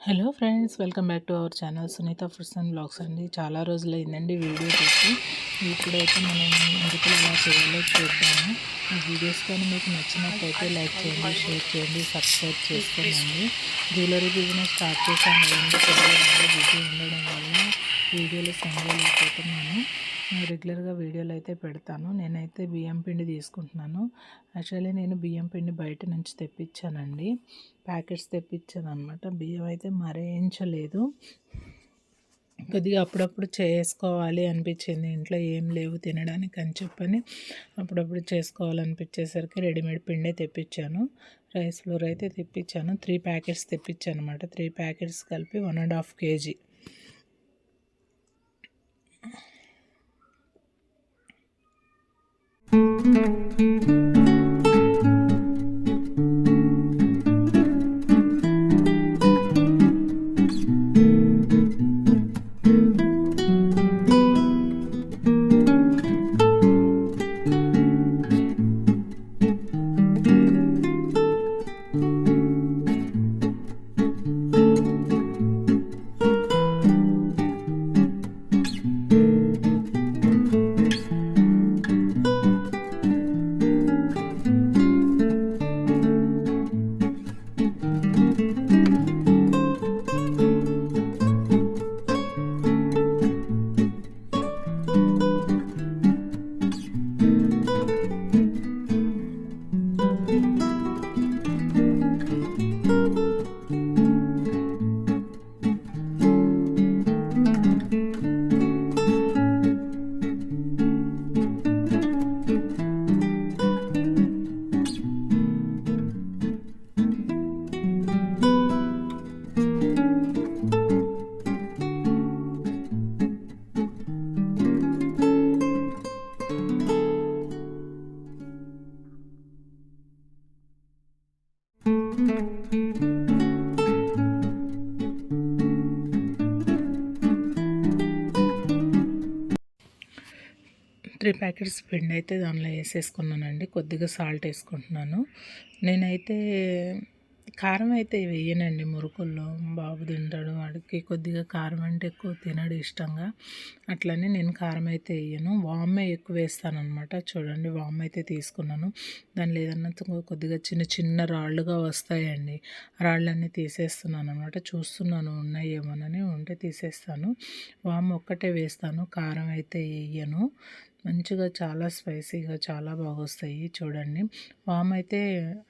Hello friends welcome back to our channel Sunitha foods and blogs అండి. చాలా రోజులు అయిందండి వీడియో చేసి. ఇప్పుడైతే మనం ఎందుకు ఎలా చేయాలో చూద్దాము. ఈ వీడియోస్ కానీ మీకు నచ్చినట్లయితే లైక్ చేయండి షేర్ చేయండి సబ్స్క్రైబ్ చేసుకోండి. జ్యువెలరీ బిజినెస్ స్టార్ట్ చేశాను కదండి. బిజీ ఉండడం వల్ల వీడియోలు సెండ్ చేయలేకపోతున్నాను. రెగ్యులర్గా వీడియోలు అయితే పెడతాను. నేనైతే బియ్యం పిండి తీసుకుంటున్నాను. యాక్చువల్లీ నేను బియ్యం పిండి బయట నుంచి తెప్పించానండి. ప్యాకెట్స్ తెప్పించాను అనమాట బియ్యం అయితే మరేయించలేదు. కొద్దిగా అప్పుడప్పుడు చేసుకోవాలి అనిపించింది. ఇంట్లో ఏం లేవు తినడానికి అని చెప్పని అప్పుడప్పుడు చేసుకోవాలనిపించేసరికి రెడీమేడ్ పిండే తెప్పించాను. రైస్ ఫ్లోర్ అయితే తెప్పించాను. త్రీ ప్యాకెట్స్ తెప్పించాను అనమాట త్రీ ప్యాకెట్స్ కలిపి one and half KG. Packets పిండి అయితే దానిలో వేసేసుకున్నానండి. కొద్దిగా సాల్ట్ వేసుకుంటున్నాను. నేనైతే కారం అయితే వేయనండి మురుకుల్లో. బాబు తింటాడు వాడికి కొద్దిగా కారం అంటే ఎక్కువ తినడు ఇష్టంగా. అట్లనే నేను కారం అయితే వేయను. వామే ఎక్కువ వేస్తాను అనమాట చూడండి వామ్ అయితే తీసుకున్నాను. దానిలో ఏదన్నా కొద్దిగా చిన్న చిన్న రాళ్ళుగా వస్తాయండి. రాళ్ళన్నీ తీసేస్తున్నాను అనమాట చూస్తున్నాను ఉన్నాయేమోనని ఉంటే తీసేస్తాను. వామ్ ఒక్కటే వేస్తాను. కారం అయితే వేయను. మంచిగా చాలా స్పైసీగా చాలా బాగా వస్తాయి చూడండి. వామ్ అయితే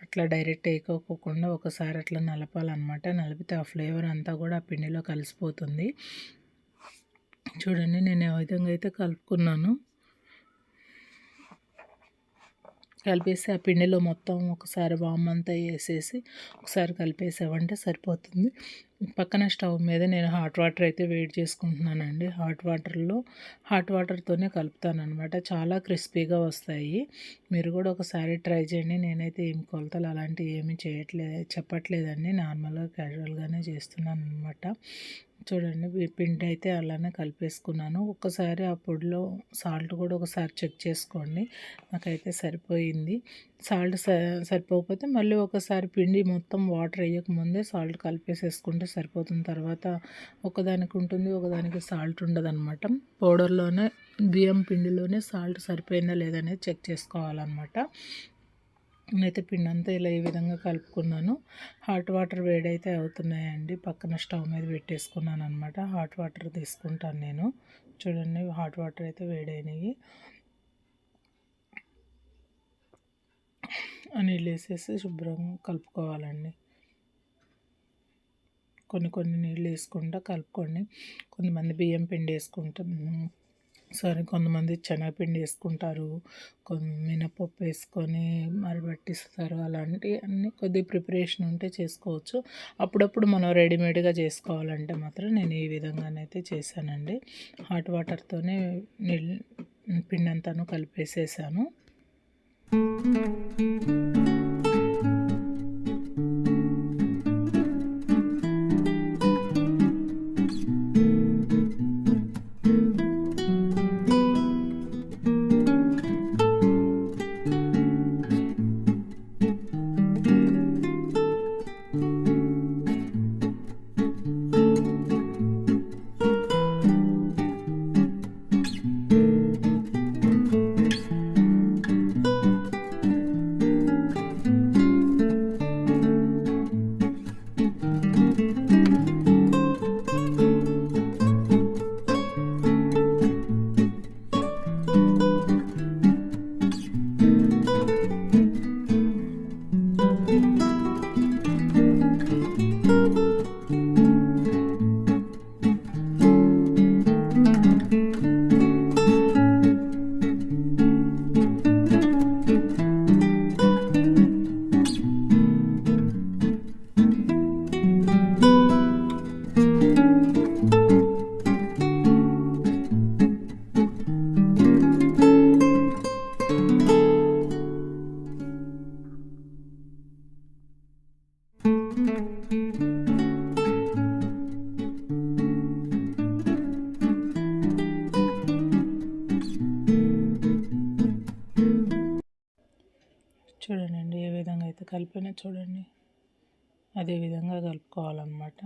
అట్లా డైరెక్ట్ వేయకోకుండా ఒకసారి అట్లా నలపాలన్నమాట. నలిపితే ఆ ఫ్లేవర్ అంతా కూడా ఆ పిండిలో కలిసిపోతుంది. చూడండి నేను ఏ విధంగా అయితే కలుపుకున్నాను. కలిపేసి ఆ పిండిలో మొత్తం ఒకసారి వామ్ అంతా వేసేసి ఒకసారి కలిపేసామంటే సరిపోతుంది. పక్కన స్టవ్ మీద నేను హాట్ వాటర్ అయితే వేడి చేసుకుంటున్నానండి. హాట్ వాటర్లో హాట్ వాటర్తోనే కలుపుతాను అనమాట చాలా క్రిస్పీగా వస్తాయి. మీరు కూడా ఒకసారి ట్రై చేయండి. నేనైతే ఏం కొలతలు అలాంటివి ఏమీ చేయట్లేదు చెప్పట్లేదండి. నార్మల్గా క్యాజువల్గానే చేస్తున్నాను అనమాట చూడండి పిండి అయితే అలానే కలిపేసుకున్నాను. ఒకసారి ఆ పొడిలో సాల్ట్ కూడా ఒకసారి చెక్ చేసుకోండి. నాకైతే సరిపోయింది. సాల్ట్ సరిపోకపోతే మళ్ళీ ఒకసారి పిండి మొత్తం వాటర్ వేయకముందే సాల్ట్ కలిపేసేసుకుంటే సరిపోతుంది. తర్వాత ఒకదానికి ఉంటుంది ఒకదానికి సాల్ట్ ఉండదు అనమాట పౌడర్లోనే బియ్యం పిండిలోనే సాల్ట్ సరిపోయిందా లేదనేది చెక్ చేసుకోవాలన్నమాట. నేనైతే పిండి అంతా ఇలా ఈ విధంగా కలుపుకున్నాను. హాట్ వాటర్ వేడైతే అవుతున్నాయండి. పక్కన స్టవ్ మీద పెట్టేసుకున్నాను అనమాట హాట్ వాటర్ తీసుకుంటాను నేను. చూడండి హాట్ వాటర్ అయితే వేడైనవి. నీళ్ళు వేసేసి శుభ్రంగా కలుపుకోవాలండి. కొన్ని కొన్ని నీళ్ళు వేసుకుంటా కలుపుకోండి కొంతమంది బియ్యం పిండి వేసుకుంటాం సరే కొంతమంది శనగపిండి వేసుకుంటారు కొన్ని మినపప్పు వేసుకొని మరబట్టిస్తారు అలాంటి అన్నీ కొద్ది ప్రిపరేషన్ ఉంటే చేసుకోవచ్చు. అప్పుడప్పుడు మనం రెడీమేడ్గా చేసుకోవాలంటే మాత్రం నేను ఈ విధంగానైతే చేశానండి. హాట్ వాటర్తోనే నీళ్ళు పిండి అంతాను కలిపేసేసాను. కలిపిన చూడండి. అదే విధంగా కలుపుకోవాలన్నమాట.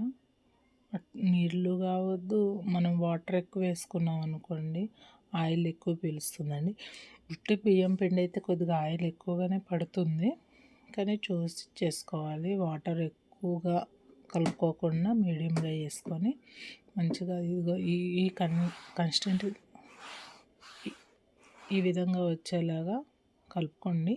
నీళ్ళు కావద్దు మనం వాటర్ ఎక్కువ వేసుకున్నాం అనుకోండి ఆయిల్ ఎక్కువ పీలుస్తుందండి. ఉట్టి బియ్యం పిండి అయితే కొద్దిగా ఆయిల్ ఎక్కువగానే పడుతుంది. కానీ చూసి చేసుకోవాలి. వాటర్ ఎక్కువగా కలుపుకోకుండా మీడియంగా వేసుకొని మంచిగా ఇదిగో ఈ ఈ కన్ కన్స్టెంట్ ఈ విధంగా వచ్చేలాగా కలుపుకోండి.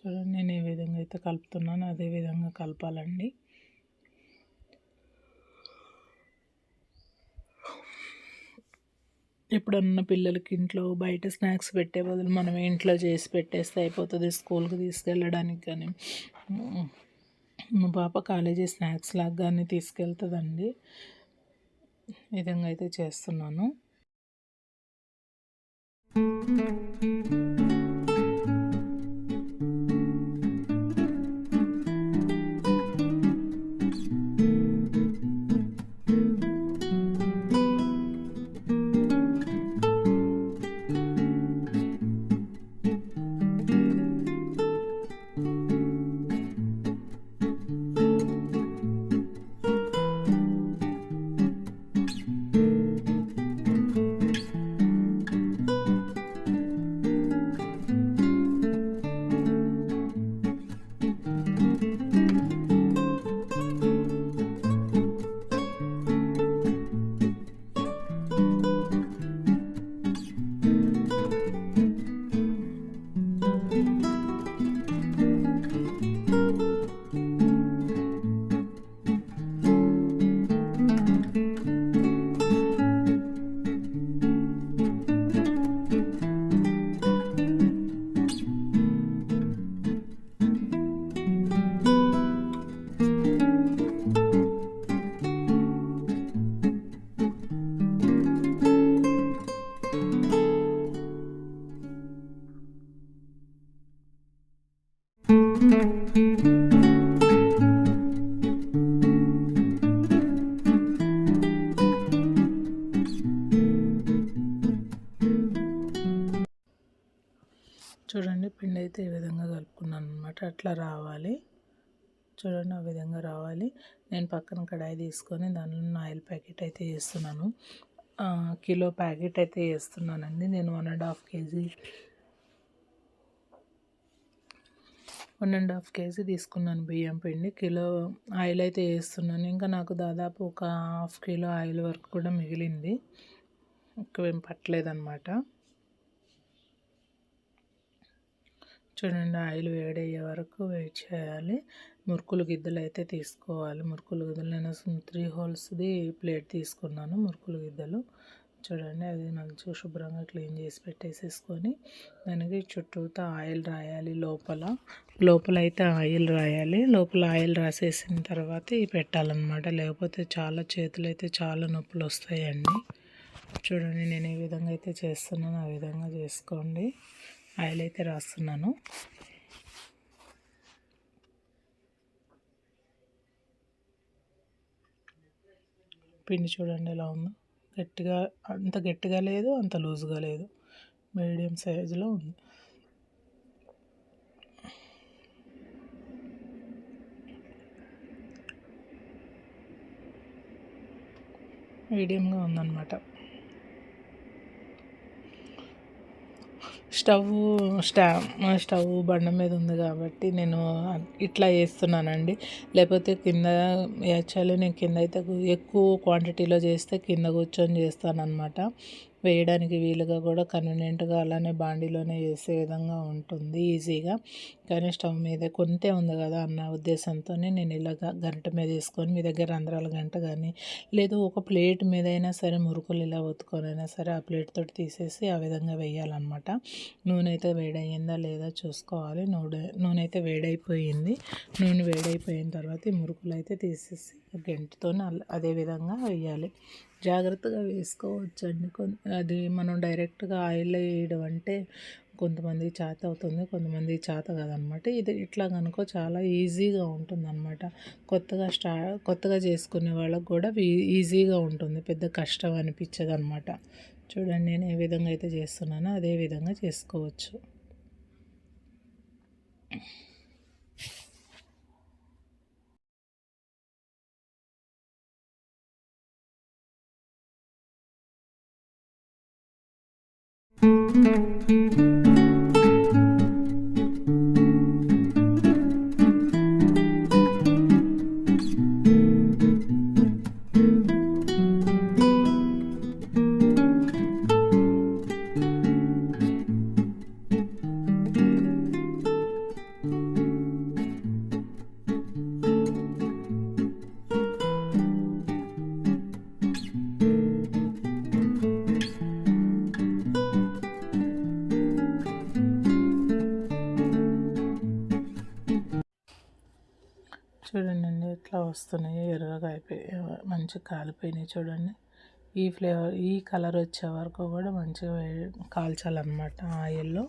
చూడండి నేను ఏ విధంగా అయితే కలుపుతున్నాను అదే విధంగా కలపాలండి. ఎప్పుడన్నా పిల్లలకి ఇంట్లో బయట స్నాక్స్ పెట్టే బదులు మనం ఇంట్లో చేసి పెట్టేస్తే అయిపోతుంది స్కూల్కి తీసుకెళ్ళడానికి కానీ. మా పాప కాలేజీ స్నాక్స్ లాగా కానీ తీసుకెళ్తుందండి. ఈ విధంగా అయితే చేస్తున్నాను. చూడండి పిండి అయితే ఈ విధంగా కలుపుకున్నాను అనమాట అట్లా రావాలి. చూడండి ఆ విధంగా రావాలి. నేను పక్కన కడాయి తీసుకొని దానిలో ఆయిల్ ప్యాకెట్ అయితే వేస్తున్నాను. కిలో ప్యాకెట్ అయితే వేస్తున్నానండి. నేను one and half KG one and half KG తీసుకున్నాను బియ్యం పిండి. కిలో ఆయిల్ అయితే వేస్తున్నాను. ఇంకా నాకు దాదాపు ఒక హాఫ్ కిలో ఆయిల్ వరకు కూడా మిగిలింది. ఎక్కువేం పట్టలేదన్నమాట. చూడండి ఆయిల్ వేడయ్యే వరకు వెయిట్ చేయాలి. మురుకులు గిద్దలు అయితే తీసుకోవాలి. మురుకులు గిద్దలు నేను త్రీ హోల్స్ది ప్లేట్ తీసుకున్నాను మురుకులు గిద్దలు. చూడండి అది మంచిగా శుభ్రంగా క్లీన్ చేసి పెట్టేసేసుకొని దానికి చుట్టూతా ఆయిల్ రాయాలి లోపల. లోపల అయితే ఆయిల్ రాయాలి. లోపల ఆయిల్ రాసేసిన తర్వాత ఇవి పెట్టాలన్నమాట. లేకపోతే చాలా చేతులు అయితే చాలా నొప్పులు వస్తాయండి. చూడండి నేను ఏ విధంగా అయితే చేస్తున్నానో ఆ విధంగా చేసుకోండి. ఆయిల్ అయితే రాస్తున్నాను. పిండి చూడండి ఎలా ఉందో. గట్టిగా అంత గట్టిగా లేదు అంత లూజ్గా లేదు. మీడియం సైజులో ఉంది. మీడియంగా ఉందన్నమాట. స్టవ్ స్టా స్టవ్ బండ మీద ఉంది కాబట్టి నేను ఇట్లా చేస్తున్నానండి. లేకపోతే కింద యాక్చువల్లీ నేను కింద అయితే ఎక్కువ క్వాంటిటీలో చేస్తే కింద కూర్చొని చేస్తానన్నమాట. వేయడానికి వీలుగా కూడా కన్వీనియంట్గా అలానే బాండీలోనే వేసే విధంగా ఉంటుంది ఈజీగా. కానీ స్టవ్ మీద కొంతే ఉంది కదా అన్న ఉద్దేశంతో నేను ఇలాగ గంట మీద వేసుకొని మీ దగ్గర రంధ్రాల గంట కానీ లేదు ఒక ప్లేట్ మీద అయినా సరే మురుకులు ఇలా ఒత్తుకొని అయినా సరే ఆ ప్లేట్ తోటి తీసేసి ఆ విధంగా వేయాలన్నమాట. నూనె అయితే వేడయ్యిందా లేదా చూసుకోవాలి. నూనె నూనె అయితే వేడైపోయింది. నూనె వేడైపోయిన తర్వాత ఈ మురుకులు అయితే తీసేసి గంటతో అదే విధంగా వేయాలి. జాగ్రత్తగా వేసుకోవచ్చు అండి అది మనం డైరెక్ట్గా ఆయిల్ వేయడం అంటే కొంతమంది చేత అవుతుంది కొంతమంది చేత కాదనమాట. ఇది ఇట్లా కనుక చాలా ఈజీగా ఉంటుందన్నమాట కొత్తగా స్టా కొత్తగా చేసుకునే వాళ్ళకు కూడా ఈజీగా ఉంటుంది. పెద్ద కష్టం అనిపించదు అనమాట చూడండి నేను ఏ విధంగా అయితే చేస్తున్నానో అదే విధంగా చేసుకోవచ్చు. చూడండి ఎట్లా వస్తున్నాయి ఎర్రగా అయిపోయి మంచిగా కాలిపోయినాయి చూడండి. ఈ ఫ్లేవర్ ఈ కలర్ వచ్చే వరకు కూడా మంచిగా కాల్చాలన్నమాట ఆయిల్లో.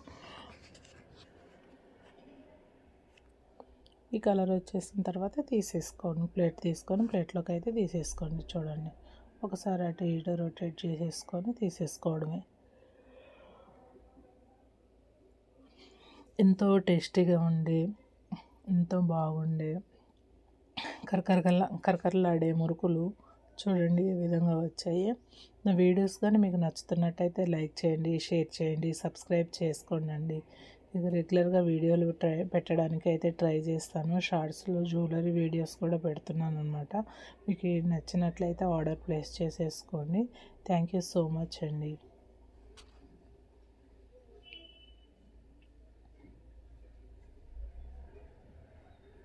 ఈ కలర్ వచ్చేసిన తర్వాత తీసేసుకోండి ప్లేట్ తీసుకొని ప్లేట్లోకి అయితే తీసేసుకోండి చూడండి. ఒకసారి అటు ఇటు రొటేట్ చేసేసుకొని తీసేసుకోవడమే. ఎంతో టేస్టీగా ఉండి ఎంతో బాగుండే కరకరగల కరకరలాడే మురుకులు చూడండి ఏ విధంగా వచ్చాయి. నా వీడియోస్ కానీ మీకు నచ్చుతున్నట్టయితే లైక్ చేయండి షేర్ చేయండి సబ్స్క్రైబ్ చేసుకోండి ఇక రెగ్యులర్గా వీడియోలు ట్రై పెట్టడానికి అయితే ట్రై చేస్తాను. షార్ట్స్లో జ్యువెలరీ వీడియోస్ కూడా పెడుతున్నాను అనమాట మీకు నచ్చినట్లయితే ఆర్డర్ ప్లేస్ చేసేసుకోండి. థ్యాంక్ యూ సో మచ్ అండి.